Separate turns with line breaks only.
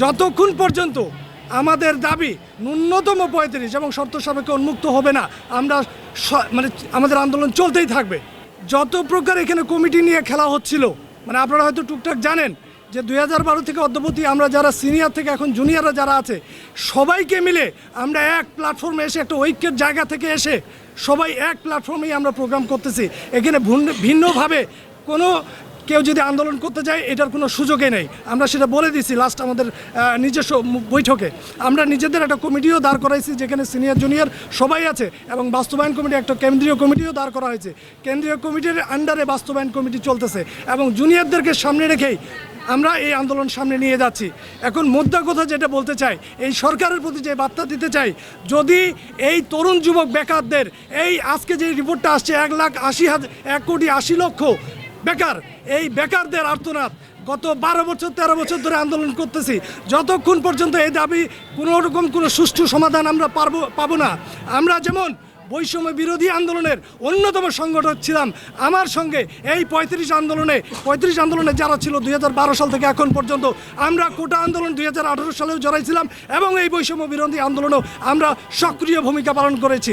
যতক্ষণ পর্যন্ত আমাদের দাবি ন্যূনতম পঁয়ত্রিশ এবং শর্ত সাপেক্ষে উন্মুক্ত হবে না, আমরা মানে আমাদের আন্দোলন চলতেই থাকবে। যত প্রকার এখানে কমিটি নিয়ে খেলা হচ্ছিল মানে আপনারা হয়তো টুকটাক জানেন যে দুই হাজার বারো থেকে অদ্যবধি আমরা যারা সিনিয়র থেকে এখন জুনিয়ররা যারা আছে, সবাইকে মিলে আমরা এক প্ল্যাটফর্মে এসে একটা ঐক্যের জায়গা থেকে এসে সবাই এক প্ল্যাটফর্মেই আমরা প্রোগ্রাম করতেছি। এখানে ভিন্ন- ভিন্নভাবে কোনো কেউ যদি আন্দোলন করতে যায় এটার কোনো সুযোগে নেই। আমরা সেটা বলে দিছি লাস্ট আমাদের নিজস্ব বৈঠকে। আমরা নিজেদের একটা কমিটিও দাঁড় করাইছি, যেখানে সিনিয়র জুনিয়র সবাই আছে এবং বাস্তবায়ন কমিটি, একটা কেন্দ্রীয় কমিটিও দাঁড় করা হয়েছে কেন্দ্রীয় কমিটির আন্ডারে বাস্তবায়ন কমিটি চলতেছে এবং জুনিয়রদেরকে সামনে রেখেই আমরা এই আন্দোলন সামনে নিয়ে যাচ্ছি। এখন মুদ্রা কথা যেটা বলতে চাই, এই সরকারের প্রতি যে বার্তা দিতে চাই, যদি এই তরুণ যুবক বেকারদের, এই আজকে যে রিপোর্টটা আসছে, এক লাখ আশি হাজার এক কোটি আশি লক্ষ বেকার, এই বেকারদের আর্তনাদ। গত বারো বছর, তেরো বছর ধরে আন্দোলন করতেছি। যতক্ষণ পর্যন্ত এই দাবি কোনো রকম কোনো সুষ্ঠু সমাধান আমরা পারব, পাবো না, আমরা যেমন বৈষম্য বিরোধী আন্দোলনের অন্যতম সংগঠক ছিলাম, আমার সঙ্গে এই পঁয়ত্রিশ আন্দোলনে পঁয়ত্রিশ আন্দোলনে যারা ছিল দুই হাজার বারো সাল থেকে এখন পর্যন্ত, আমরা কোটা আন্দোলন দুই হাজার আঠারো সালেও জড়াইছিলাম এবং এই বৈষম্য বিরোধী আন্দোলনেও আমরা সক্রিয় ভূমিকা পালন করেছি।